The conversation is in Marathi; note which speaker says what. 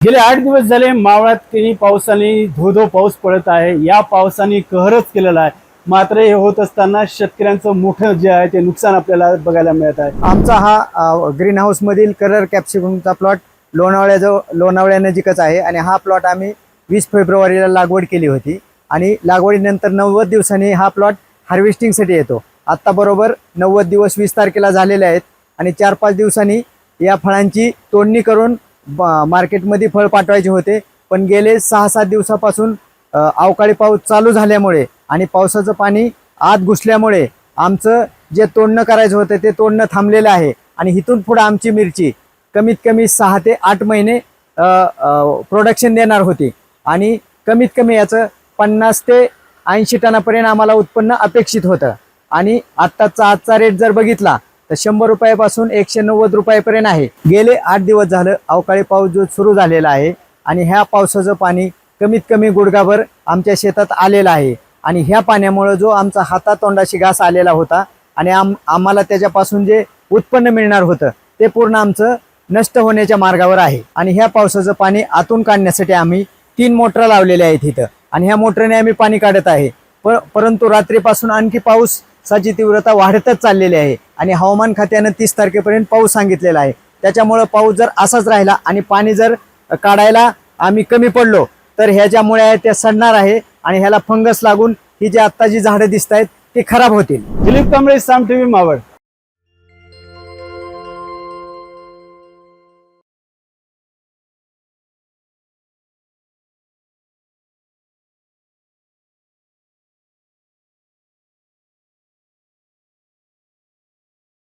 Speaker 1: गेले आठ दिवस झाले मावळात तिन्ही पावसाने धोधो पाऊस पडत आहे. या पावसाने कहरच केलेला आहे. मात्र हे होत असताना शेतकऱ्यांचं मोठं जे आहे ते नुकसान आपल्याला बघायला मिळत आहे.
Speaker 2: आमचा हा ग्रीन हाऊसमधील करर कॅप्सिकमचा प्लॉट लोणावळ्याजवळ लोणावळ्या नजीकच आहे आणि हा प्लॉट आम्ही वीस फेब्रुवारीला लागवड केली होती आणि लागवडीनंतर नव्वद दिवसांनी हा प्लॉट हार्वेस्टिंगसाठी येतो. आत्ता बरोबर नव्वद दिवस वीस तारखेला झालेले आहेत आणि चार पाच दिवसांनी या फळांची तोडणी करून मार्केटमध्ये फळ पाठवायचे होते. पण गेले सहा सात दिवसापासून अवकाळी पाऊस चालू झाल्यामुळे आणि पावसाचं पाणी आत घुसल्यामुळे आमचं जे तोडणं करायचं होतं ते तोडणं थांबलेलं आहे. आणि इथून पुढे आमची मिरची कमीत कमी सहा ते आठ महिने प्रोडक्शन देणार होती. आणि कमीत कमी याचं पन्नास ते ऐंशी टनापर्यंत आम्हाला उत्पन्न अपेक्षित होतं. आणि आत्ताचा आजचा रेट जर बघितला तर शंभर रुपयापासून एकशे नव्वद रुपयापर्यंत आहे. गेले आठ दिवस झालं अवकाळी पाऊस जो सुरू झालेला आहे आणि ह्या पावसाचं पाणी कमीत कमी गुडघाभर आमच्या शेतात आलेलं आहे. आणि ह्या पाण्यामुळं जो आमचा हातातोंडाशी घास आलेला होता आणि आम आम्हाला त्याच्यापासून जे उत्पन्न मिळणार होतं ते पूर्ण आमचं नष्ट होण्याच्या मार्गावर आहे. आणि ह्या पावसाचं पाणी आतून काढण्यासाठी आम्ही तीन मोटर लावलेल्या आहेत इथं. आणि ह्या मोटरने आम्ही पाणी काढत आहे. प परंतु रात्रीपासून आणखी पाऊस पावसाची तीव्रता वाढतच चाललेली आहे. आणि हवामान खात्यानं तीस तारखेपर्यंत पाऊस सांगितलेला आहे. त्याच्यामुळं पाऊस जर असाच राहिला आणि पाणी जर काढायला आम्ही कमी पडलो तर ह्याच्यामुळे आहे ते सडणार आहे आणि ह्याला फंगस लागून ही जी आत्ता जी झाडं दिसत आहेत ती खराब होतील.
Speaker 1: दिलीप कांबळे साम टीव्ही मावळ.